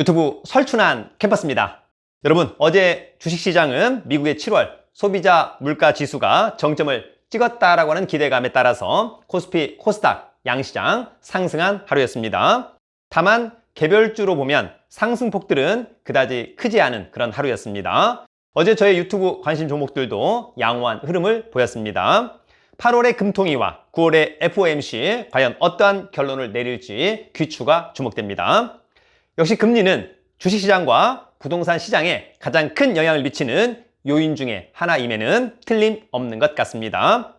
유튜브 설춘한 캠퍼스입니다. 여러분, 어제 주식시장은 미국의 7월 소비자 물가 지수가 정점을 찍었다라고 하는 기대감에 따라서 코스피, 코스닥, 양시장 상승한 하루였습니다. 다만 개별주로 보면 상승폭들은 그다지 크지 않은 그런 하루였습니다. 어제 저의 유튜브 관심 종목들도 양호한 흐름을 보였습니다. 8월의 금통위와 9월의 FOMC 과연 어떠한 결론을 내릴지 귀추가 주목됩니다. 역시 금리는 주식시장과 부동산 시장에 가장 큰 영향을 미치는 요인 중에 하나임에는 틀림없는 것 같습니다.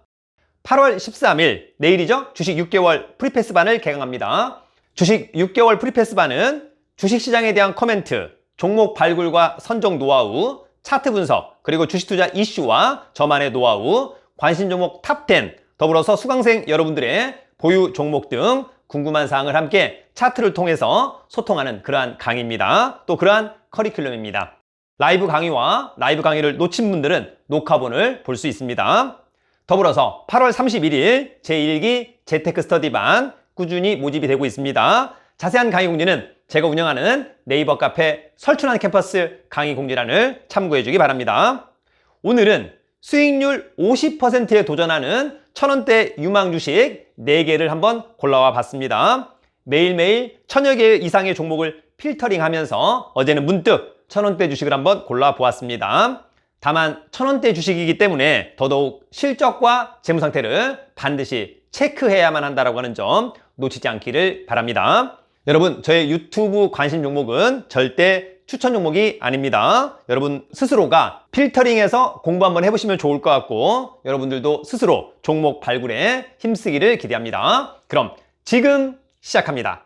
8월 13일 내일이죠. 주식 6개월 프리패스반을 개강합니다. 주식 6개월 프리패스반은 주식시장에 대한 코멘트, 종목 발굴과 선정 노하우, 차트 분석, 그리고 주식 투자 이슈와 저만의 노하우, 관심 종목 탑10, 더불어서 수강생 여러분들의 보유 종목 등 궁금한 사항을 함께 차트를 통해서 소통하는 그러한 강의입니다. 또 그러한 커리큘럼입니다. 라이브 강의와 라이브 강의를 놓친 분들은 녹화본을 볼 수 있습니다. 더불어서 8월 31일 제1기 재테크 스터디반 꾸준히 모집이 되고 있습니다. 자세한 강의 공지는 제가 운영하는 네이버 카페 설춘한 캠퍼스 강의 공지란을 참고해 주기 바랍니다. 오늘은 수익률 50%에 도전하는 천원대 유망 주식 4개를 한번 골라와 봤습니다. 매일매일 천여 개 이상의 종목을 필터링 하면서 어제는 문득 천원대 주식을 한번 골라 보았습니다. 다만 천원대 주식이기 때문에 더더욱 실적과 재무 상태를 반드시 체크해야만 한다고 하는 점 놓치지 않기를 바랍니다. 여러분, 저의 유튜브 관심 종목은 절대 추천 종목이 아닙니다. 여러분 스스로가 필터링해서 공부 한번 해보시면 좋을 것 같고 여러분들도 스스로 종목 발굴에 힘쓰기를 기대합니다. 그럼 지금 시작합니다.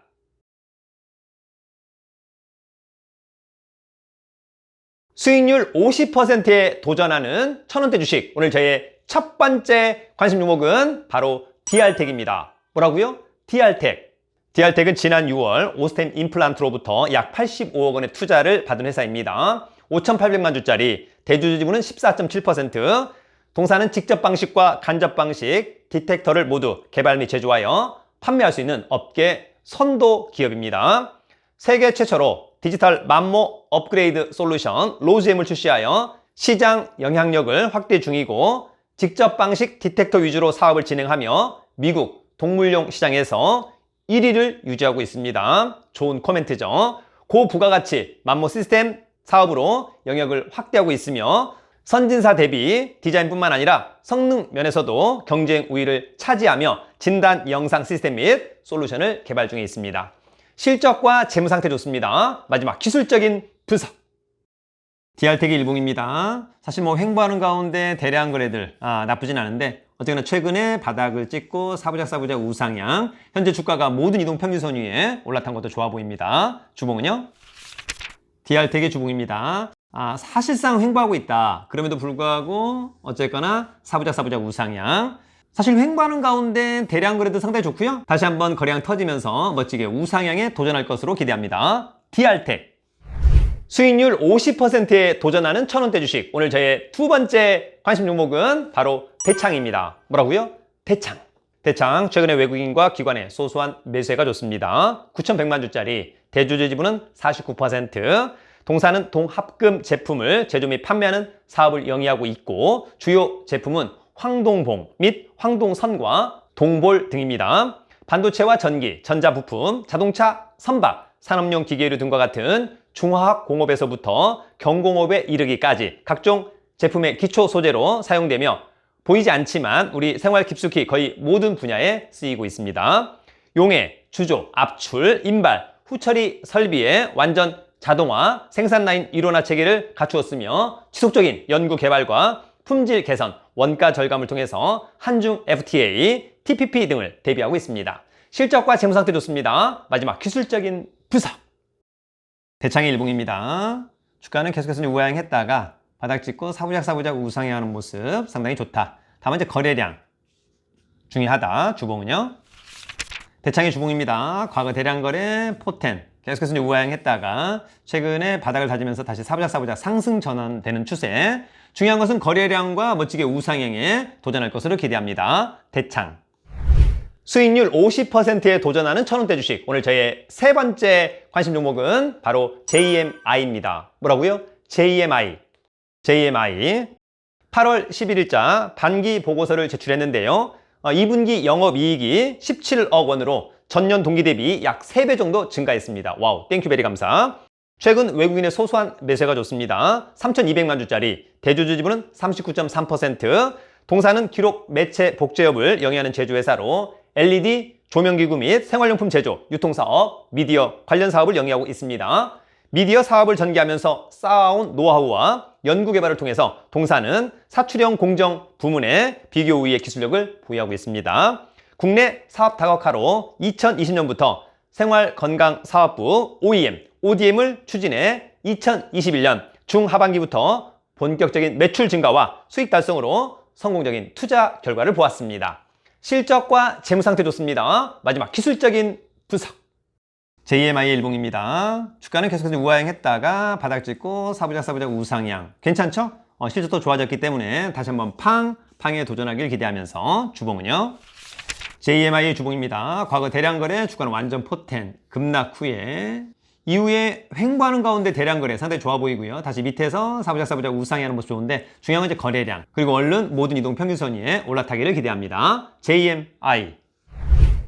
수익률 50%에 도전하는 천원대 주식 오늘 저의 첫 번째 관심 종목은 바로 DR텍입니다. 뭐라고요? DR텍. DR텍은 지난 6월 오스템 임플란트로부터 약 85억 원의 투자를 받은 회사입니다. 5,800만 주짜리, 대주주 지분은 14.7%, 동사는 직접 방식과 간접 방식, 디텍터를 모두 개발 및 제조하여 판매할 수 있는 업계 선도 기업입니다. 세계 최초로 디지털 만모 업그레이드 솔루션 로즈엠을 출시하여 시장 영향력을 확대 중이고 직접 방식 디텍터 위주로 사업을 진행하며 미국 동물용 시장에서 1위를 유지하고 있습니다. 좋은 코멘트죠. 고부가가치 만모 시스템 사업으로 영역을 확대하고 있으며 선진사 대비 디자인뿐만 아니라 성능 면에서도 경쟁 우위를 차지하며 진단 영상 시스템 및 솔루션을 개발 중에 있습니다. 실적과 재무 상태 좋습니다. 마지막 기술적인 분석. DR텍의 일봉입니다. 사실 뭐 횡보하는 가운데 대량 거래들 아, 나쁘진 않은데 어쨌거나 최근에 바닥을 찍고 사부작 사부작 우상향 현재 주가가 모든 이동 평균선 위에 올라탄 것도 좋아 보입니다. 주봉은요? DR텍의 주봉입니다. 아, 사실상 횡보하고 있다. 그럼에도 불구하고 어쨌거나 사부작 사부작 우상향 사실 횡보하는 가운데 대량 거래도 상당히 좋고요. 다시 한번 거래량 터지면서 멋지게 우상향에 도전할 것으로 기대합니다. DR텍 수익률 50%에 도전하는 천원대 주식 오늘 저의 두 번째 관심 종목은 바로 대창입니다. 뭐라고요? 대창. 대창 최근에 외국인과 기관의 소소한 매수세가 좋습니다. 9,100만 주짜리 대주주 지분은 49% 동사는 동합금 제품을 제조 및 판매하는 사업을 영위하고 있고 주요 제품은 황동봉 및 황동선과 동볼 등입니다. 반도체와 전기, 전자부품, 자동차, 선박, 산업용 기계류 등과 같은 중화학 공업에서부터 경공업에 이르기까지 각종 제품의 기초 소재로 사용되며 보이지 않지만 우리 생활 깊숙이 거의 모든 분야에 쓰이고 있습니다. 용해, 주조, 압출, 인발, 후처리 설비에 완전 자동화, 생산 라인 이론화 체계를 갖추었으며 지속적인 연구 개발과 품질 개선, 원가 절감을 통해서 한중 FTA, TPP 등을 대비하고 있습니다. 실적과 재무 상태 좋습니다. 마지막 기술적인 분석. 대창의 일봉입니다. 주가는 계속해서 우하향했다가 바닥 찍고 사부작 사부작 우상향하는 모습 상당히 좋다. 다만 이제 거래량 중요하다. 주봉은요. 대창의 주봉입니다. 과거 대량 거래 포텐 계속해서 우하향했다가 최근에 바닥을 다지면서 다시 사부작 사부작 상승 전환되는 추세. 중요한 것은 거래량과 멋지게 우상향에 도전할 것으로 기대합니다. 대창. 수익률 50%에 도전하는 천원대 주식. 오늘 저의 세 번째 관심 종목은 바로 JMI입니다. 뭐라고요? JMI. JMI. 8월 11일자 반기 보고서를 제출했는데요. 어, 2분기 영업이익이 17억 원으로 전년 동기 대비 약 3배 정도 증가했습니다. 와우, 땡큐베리 감사. 최근 외국인의 소소한 매세가 좋습니다. 3,200만 주짜리, 대주주 지분은 39.3%, 동사는 기록 매체 복제업을 영위하는 제조회사로 LED, 조명기구 및 생활용품 제조, 유통사업, 미디어 관련 사업을 영위하고 있습니다. 미디어 사업을 전개하면서 쌓아온 노하우와 연구개발을 통해서 동사는 사출형 공정 부문에 비교 우위의 기술력을 보유하고 있습니다. 국내 사업 다각화로 2020년부터 생활건강사업부 OEM, ODM을 추진해 2021년 중하반기부터 본격적인 매출 증가와 수익 달성으로 성공적인 투자 결과를 보았습니다. 실적과 재무 상태 좋습니다. 마지막 기술적인 분석. JMI 일봉입니다. 주가는 계속해서 우하향했다가 바닥 찍고 사부작 사부작 우상향. 괜찮죠? 어, 실적도 좋아졌기 때문에 다시 한번 팡, 팡에 도전하길 기대하면서 주봉은요. JMI 주봉입니다. 과거 대량 거래 주가는 완전 포텐 급락 후에 이후에 횡보하는 가운데 대량 거래 상당히 좋아 보이고요. 다시 밑에서 사부작 사부작 우상향하는 모습 좋은데 중요한 건 이제 거래량 그리고 얼른 모든 이동 평균선 위에 올라타기를 기대합니다. JMI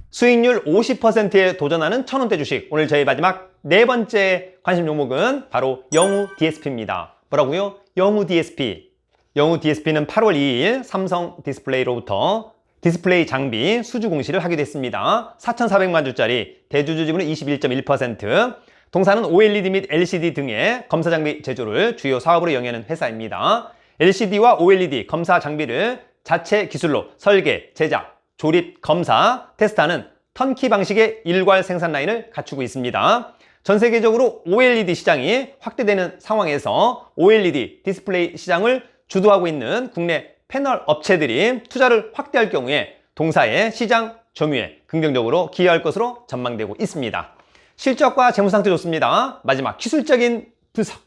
수익률 50%에 도전하는 천원대 주식. 오늘 저희 마지막 네 번째 관심 종목은 바로 영우 DSP입니다. 뭐라고요? 영우 DSP. 영우 DSP는 8월 2일 삼성 디스플레이로부터 디스플레이 장비 수주 공시를 하게 됐습니다. 4,400만 주짜리 대주주 지분은 21.1%. 동사는 OLED 및 LCD 등의 검사 장비 제조를 주요 사업으로 영위하는 회사입니다. LCD와 OLED 검사 장비를 자체 기술로 설계, 제작, 조립, 검사, 테스트하는 턴키 방식의 일괄 생산 라인을 갖추고 있습니다. 전 세계적으로 OLED 시장이 확대되는 상황에서 OLED 디스플레이 시장을 주도하고 있는 국내 패널 업체들이 투자를 확대할 경우에 동사의 시장 점유에 긍정적으로 기여할 것으로 전망되고 있습니다. 실적과 재무 상태 좋습니다. 마지막 기술적인 분석.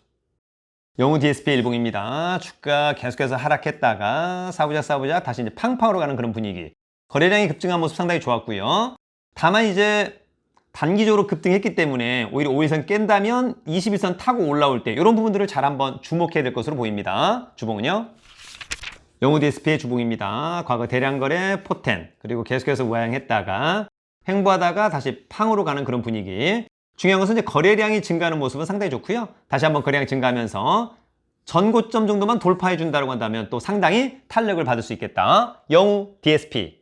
영우 DSP 일봉입니다. 주가 계속해서 하락했다가 사부작 사부작 다시 이제 팡팡으로 가는 그런 분위기. 거래량이 급증한 모습 상당히 좋았고요. 다만 이제 단기적으로 급등했기 때문에 오히려 5일선 깬다면 21선 타고 올라올 때 이런 부분들을 잘 한번 주목해야 될 것으로 보입니다. 주봉은요. 영우 DSP의 주봉입니다. 과거 대량 거래 포텐 그리고 계속해서 우하향했다가 횡보하다가 다시 팡으로 가는 그런 분위기. 중요한 것은 이제 거래량이 증가하는 모습은 상당히 좋고요. 다시 한번 거래량 증가하면서 전고점 정도만 돌파해 준다고 한다면 또 상당히 탄력을 받을 수 있겠다. 영우 DSP.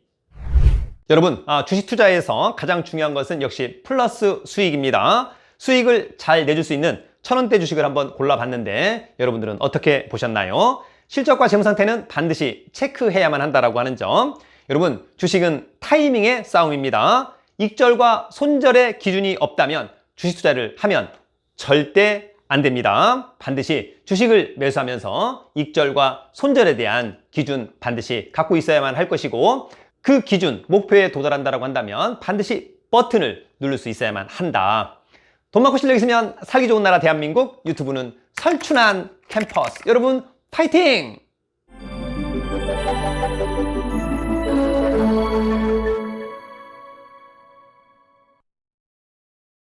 여러분, 아, 주식 투자에서 가장 중요한 것은 역시 플러스 수익입니다. 수익을 잘 내줄 수 있는 천원대 주식을 한번 골라봤는데 여러분들은 어떻게 보셨나요? 실적과 재무 상태는 반드시 체크해야만 한다라고 하는 점. 여러분, 주식은 타이밍의 싸움입니다. 익절과 손절의 기준이 없다면 주식 투자를 하면 절대 안 됩니다. 반드시 주식을 매수하면서 익절과 손절에 대한 기준 반드시 갖고 있어야만 할 것이고 그 기준, 목표에 도달한다고 한다면 반드시 버튼을 누를 수 있어야만 한다. 돈 많고 실력 있으면 살기 좋은 나라 대한민국 유튜브는 설춘한 캠퍼스. 여러분 파이팅!